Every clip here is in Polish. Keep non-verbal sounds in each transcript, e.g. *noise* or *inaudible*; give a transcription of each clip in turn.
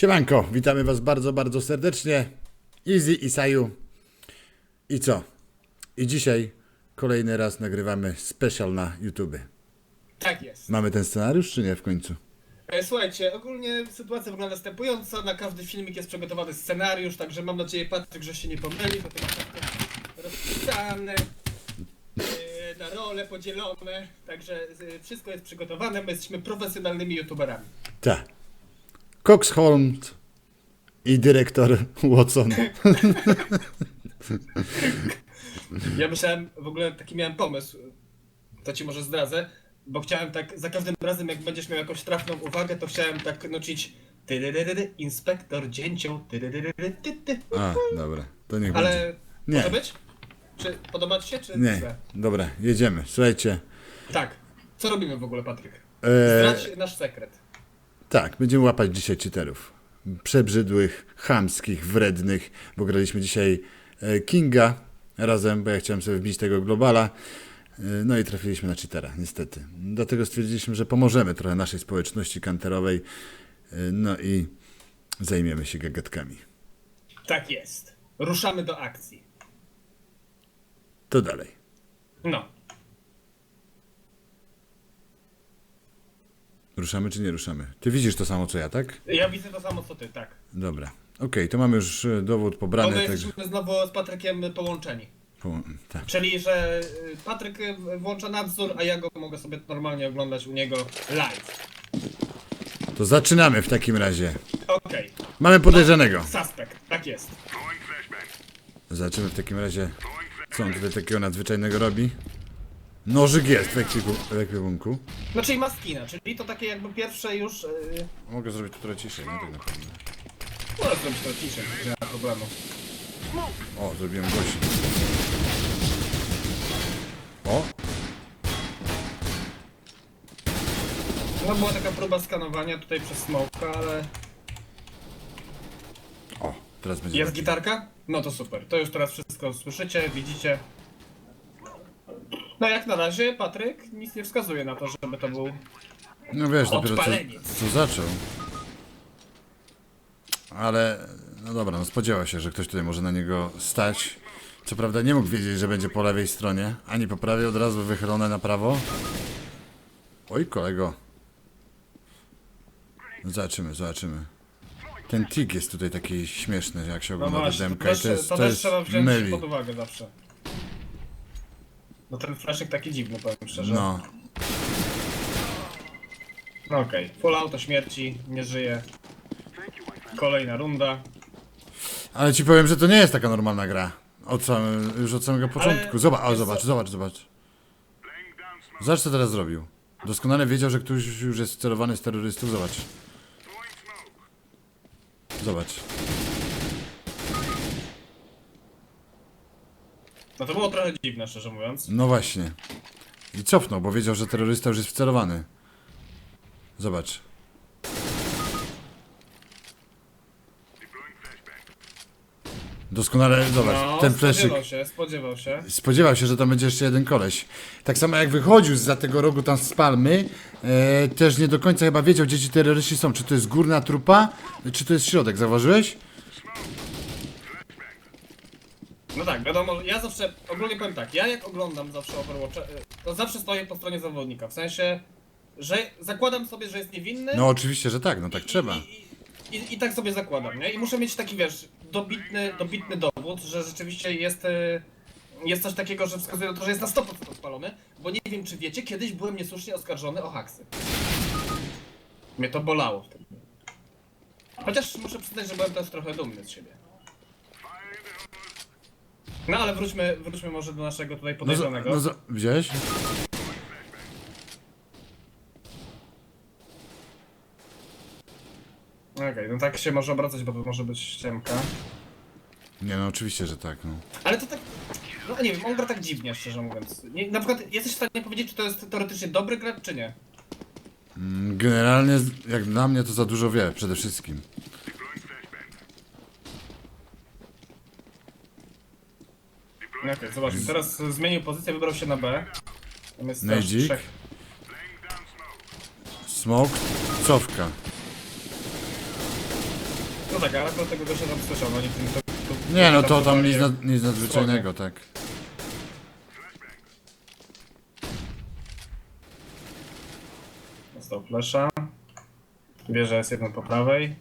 Siemanko, witamy Was bardzo, bardzo serdecznie. Easy i Saju. I co? I dzisiaj kolejny raz nagrywamy special na YouTube. Tak jest. Mamy ten scenariusz, czy nie w końcu? E, Słuchajcie, ogólnie sytuacja wygląda następująco. Na każdy filmik jest przygotowany scenariusz, także mam nadzieję, Patryk, że się nie pomyli, bo to jest rozpisane, e, na role podzielone, także e, wszystko jest przygotowane, my jesteśmy profesjonalnymi youtuberami. Tak. Cox Holmes i dyrektor Watson. Ja myślałem, w ogóle taki miałem pomysł, to ci może zdradzę, bo chciałem tak, za każdym razem jak będziesz miał jakąś trafną uwagę, to chciałem tak nucić tyryryryry, inspektor dzięcioł, tyryryryry, ty, ty. A, dobra, to niech będzie. Ale Nie. może być? Czy podoba ci się, czy Nie, źle? dobra, jedziemy. Słuchajcie. Tak. Co robimy w ogóle, Patryk? E, Zdradź nasz sekret. Tak, będziemy łapać dzisiaj cheaterów. Przebrzydłych, chamskich, wrednych, bo graliśmy dzisiaj e, Kinga razem, bo ja chciałem sobie wbić tego globala. E, No i trafiliśmy na cheatera, niestety. Dlatego stwierdziliśmy, że pomożemy trochę naszej społeczności kanterowej. e, No i zajmiemy się gagatkami. Tak jest. Ruszamy do akcji. To dalej. No. Ruszamy czy nie ruszamy? Ty widzisz to samo co ja, tak? Ja widzę to samo co ty, tak. Dobra. Okej, to mamy już e, dowód Bo pobrany. my tak- jesteśmy znowu z Patrykiem połączeni. po- tak. Czyli, że y, Patryk y, włącza nadzór, a ja go mogę sobie normalnie oglądać u niego live. To zaczynamy w takim razie. Okej. Mamy podejrzanego. Suspect. Tak jest. Zobaczymy w takim razie, co on tutaj takiego nadzwyczajnego robi. Nożyk jest w ekwipu- w ekwipunku. Znaczy i ma skina, czyli to takie jakby pierwsze już... Yy, Mogę zrobić to trochę ciszej, nie tak naprawdę. Możesz zrobić to ciszej, nie ma problemu. O, zrobiłem głośno. O, No była taka próba skanowania tutaj przez smoka, ale... o, teraz będzie Jest lepiej. gitarka? No to super. To już teraz wszystko słyszycie, widzicie. No jak na razie Patryk nic nie wskazuje na to, żeby to był... No wiesz, dopiero co, co zaczął. Ale, no dobra, no spodziewał się, że ktoś tutaj może na niego stać. Co prawda nie mógł wiedzieć, że będzie po lewej stronie, ani po prawej, od razu wychylone na prawo. Oj, kolego. No zobaczymy, zobaczymy. Ten tik jest tutaj taki śmieszny, jak się No ogląda właśnie, demka to i też, to jest, to to też trzeba wziąć myli. pod uwagę zawsze. No ten flashek taki dziwny, powiem szczerze. No, No Okej, full auto śmierci, nie żyje. Kolejna runda. ale ci powiem, że to nie jest taka normalna gra. Od samym, już od samego początku. Zobacz, o, zobacz, zobacz, zobacz. Zobacz, co teraz zrobił. Doskonale wiedział, że ktoś już jest sterowany z terrorystów. Zobacz. Zobacz. No to było trochę dziwne, szczerze mówiąc. No właśnie. I cofnął, bo wiedział, że terrorysta już jest wcelowany. Zobacz. Doskonale, zobacz, No, ten fleszyk. spodziewał się, spodziewał się. Spodziewał się, że tam będzie jeszcze jeden koleś. Tak samo jak wychodził za tego rogu tam z palmy, e, też nie do końca chyba wiedział, gdzie ci terroryści są. Czy to jest górna trupa, czy to jest środek, zauważyłeś? No tak, wiadomo, ja zawsze, ogólnie powiem tak, ja jak oglądam zawsze Overwatcha, y, to zawsze stoję po stronie zawodnika, w sensie, że zakładam sobie, że jest niewinny No oczywiście, że tak, no tak i, trzeba. I, i, I tak sobie zakładam, nie? I muszę mieć taki, wiesz, dobitny, dobitny dowód, że rzeczywiście jest, y, jest coś takiego, że wskazuje na to, że jest na 100% odpalony, bo nie wiem, czy wiecie, kiedyś byłem niesłusznie oskarżony o haksy. Mnie to bolało wtedy. Chociaż muszę przyznać, że byłem też trochę dumny z siebie. No ale wróćmy, wróćmy może do naszego tutaj No, za- podejrzanego. no, za- widziałeś? Okej, no tak się może obracać, bo to może być ściemka. Nie, no oczywiście, że tak, no. Ale to tak. No nie wiem, on gra tak dziwnie, szczerze mówiąc. Nie, na przykład jesteś w stanie powiedzieć, czy to jest teoretycznie dobry gracz, czy nie? Mm, Generalnie, jak dla mnie, to za dużo wie, przede wszystkim. No Okej, zobaczmy. Teraz zmienił pozycję, wybrał się na B. Tam jest też Nejdzik. trzech. Smoke, cofka. tak, ale akurat tego gościa tam słyszał, no nie tym, to, Nie no, to tam nic, nad, nic nadzwyczajnego, tak. Dostał flesza. Wie, że jest jeden po prawej.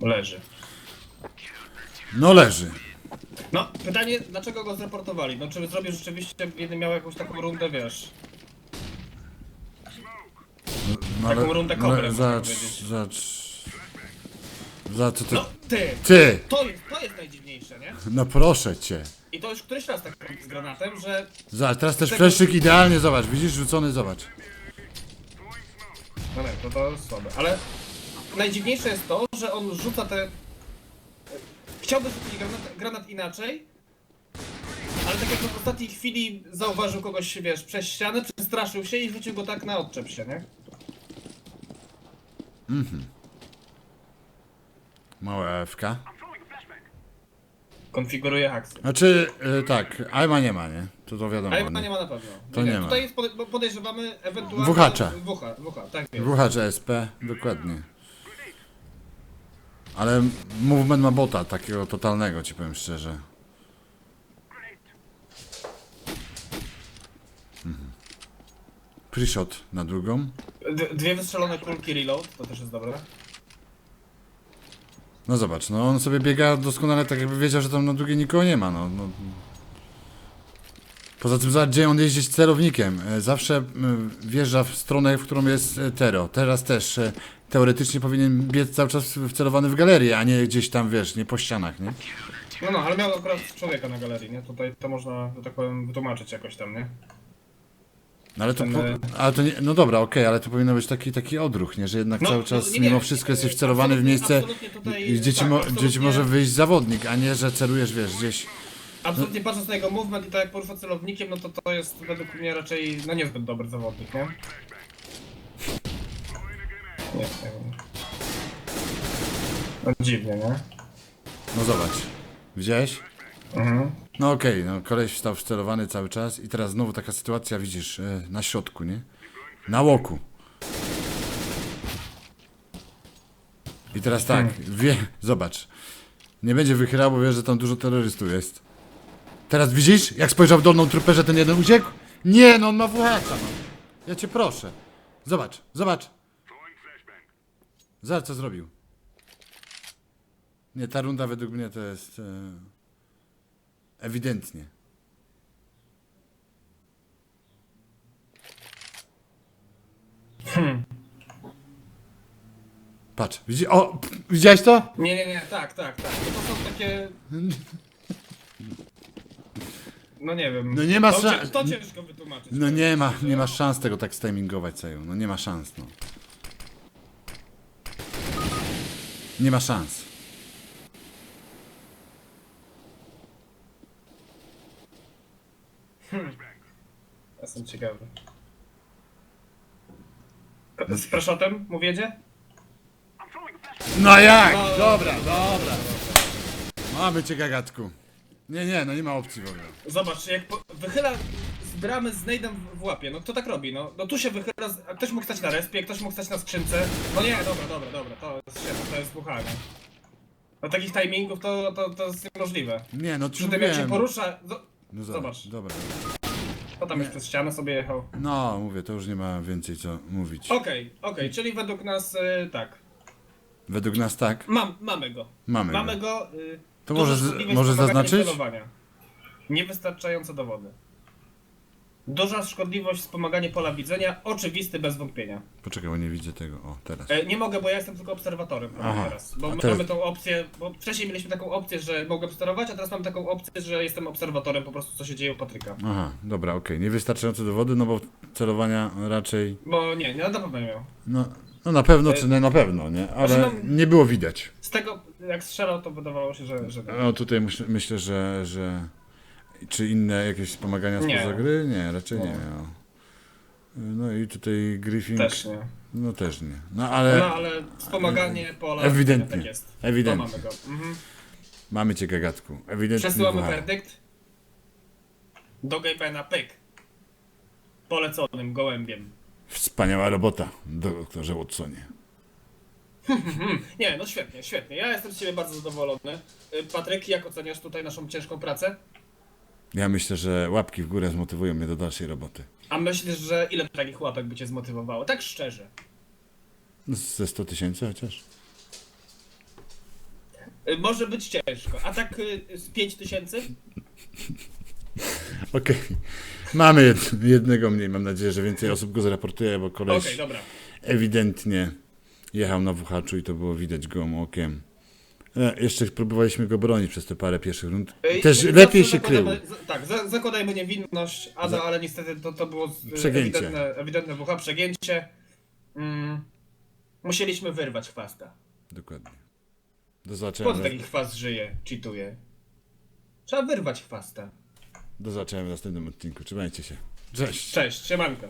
Leży. No leży. No, pytanie, dlaczego go zreportowali? No, czy zrobił rzeczywiście, jeden miał jakąś taką rundę, wiesz... No, Taką rundę kobrę, ale można za, powiedzieć. za, za co ty... No, ty! Ty! To jest, to jest najdziwniejsze, nie? No proszę cię. I to już któryś raz tak robi z granatem, że... Zobacz, teraz też Tego- fleszyk idealnie, zobacz, widzisz, rzucony, zobacz. No nie, to to jest słabe. Ale najdziwniejsze jest to, że on rzuca te... Chciałby rzucić granat, granat inaczej, ale tak jak w ostatniej chwili zauważył kogoś, wiesz, przez ścianę, przestraszył się i rzucił go tak na odczep się, nie? Małe AFK. Konfiguruje haksy. Znaczy, y, tak, Aima nie ma, nie? To to wiadomo. Chyba nie? ma na pewno. To nie ma. Tutaj jest pode- podejrzewamy ewentualnie... Wuchacza. Wucha, wucha, tak jest. SP, dokładnie. Ale movement ma bota, takiego totalnego, ci powiem szczerze. Mhm. Pre-shot na drugą. D- dwie wystrzelone kulki reload, to też jest dobre. No zobacz, no on sobie biega doskonale tak jakby wiedział, że tam na drugiej nikogo nie ma, no. no. Poza tym zobacz, gdzie on jeździ z celownikiem. E, Zawsze wjeżdża w stronę, w którą jest e, Tero. Teraz też e, teoretycznie powinien biec cały czas wcelowany w galerię, a nie gdzieś tam, wiesz, nie po ścianach, nie? No no, ale miał akurat człowieka na galerii, nie? Tutaj to można, że tak powiem, wytłumaczyć jakoś tam, nie? No ale to, Ten, po, e, ale to nie, no dobra, okej, ale to powinno być taki, taki odruch, nie? Że jednak No, cały no, czas, nie, nie, mimo wszystko jesteś wcelowany w absolutnie- miejsce, absolutnie tutaj- gdzie ci, tak, mo, absolutnie- gdzie ci może wyjść zawodnik, a nie, że celujesz, wiesz, gdzieś... Absolutnie patrząc na jego movement i tak jak porusza celownikiem, no to to jest według mnie raczej no niezbyt dobry zawodnik, nie? Nie, wiem. No dziwnie, nie? No zobacz, widziałeś? Mhm. No okej, no koleś wstał wcelowany cały czas i teraz znowu taka sytuacja, widzisz, e, na środku, nie? Na łoku. I teraz tak, wie, zobacz. Nie będzie wychylał, bo wie, że tam dużo terrorystów jest. Teraz widzisz, jak spojrzał w dolną trupę, że ten jeden uciekł? Nie, no on ma no. Ja cię proszę. Zobacz, zobacz. Zobacz, co zrobił. Nie, ta runda według mnie to jest... E... Ewidentnie. Patrz, widzi... O! pff, Widziałeś to? Nie, nie, nie, tak, tak, tak. No to są takie... No nie wiem. No nie ma to, szans- to ciężko wytłumaczyć. No nie ma, nie ma szans tego tak stimingować Saju. No nie ma szans, no. Nie ma szans. *laughs* Jestem ciekawy. Z preszotem mówicie? No jak? No, Dobra, dobra. Mamy cię gagatku. Nie, nie, no nie ma opcji w ogóle. Zobacz, jak po, wychyla bramy z nejdem w, łapie, no to tak robi, no. No tu się wychyla, z, a ktoś mógł stać na respie, ktoś mógł stać na skrzynce. No nie, dobra, dobra, dobra, to jest świetne, to jest buchanie. No takich timingów to, to, to jest niemożliwe. Nie, no Przy tym jak się wiem. porusza, zo- No zobacz. zobacz. Dobra. to tam już przez ścianę sobie jechał. No, mówię, to już nie ma więcej co mówić. Okej, okej, czyli według nas y, tak. Według nas tak. Mam, mamy go. Mamy. Mamy go. go. Y, To duża może z- może zaznaczyć? celowania. Niewystarczające dowody. Duża szkodliwość wspomaganie pola widzenia, oczywisty bez wątpienia. Poczekaj, bo nie widzę tego. O, teraz. E, nie mogę, bo ja jestem tylko obserwatorem Aha. teraz. Bo A my teraz- mamy tą opcję, bo wcześniej mieliśmy taką opcję, że mogę obserwować, a teraz mam taką opcję, że jestem obserwatorem po prostu co się dzieje u Patryka. Aha, dobra, okej. Niewystarczające dowody, no bo celowania raczej. Bo nie, nie, na pewno nie miał. No, no na pewno, czy nie na pewno, nie? Ale Znaczy, no- nie było widać. Z tego, jak strzelał, to wydawało się, że... że... No tutaj myśl, myślę, że, że. Czy inne jakieś wspomagania Nie. spoza gry? Nie, raczej nie Nie. miał. No i tutaj Griffin. Też nie. No też nie. No ale No ale wspomaganie pola Ewidentnie. tak jest. Ewidentnie. To mamy go. Mhm. mamy cię gagatku. Ewidentnie. Przesyłamy werdykt. Do Gapena pyk. Poleconym gołębiem. Wspaniała robota, doktorze Watsonie. Nie, no świetnie, świetnie. Ja jestem z ciebie bardzo zadowolony. Y, Patryk, jak oceniasz tutaj naszą ciężką pracę? Ja myślę, że łapki w górę zmotywują mnie do dalszej roboty. A myślisz, że ile takich łapek by cię zmotywowało? Tak szczerze. No, Ze 100 tysięcy chociaż? Y, Może być ciężko. A tak y, z 5 tysięcy? *laughs* Okej. Mamy jed jednego mniej. Mam nadzieję, że więcej osób go zraportuje, bo Okej, koleś dobra. ewidentnie jechał na wuchaczu i to było widać gołym okiem. E, jeszcze próbowaliśmy go bronić przez te parę pierwszych rund. Też y, lepiej zawsze się krył. zakładamy- Tak, za, zakładajmy niewinność, a, Za- ale niestety to, to było z- Przegięcie. ewidentne, ewidentne WH, przegięcie. Mm, musieliśmy wyrwać chwasta. Dokładnie. Do Po zobaczenia, co taki chwast żyje, cheatuje? Trzeba wyrwać chwasta. do zobaczenia w następnym odcinku. Trzymajcie się. Cześć. Cześć, siemanko.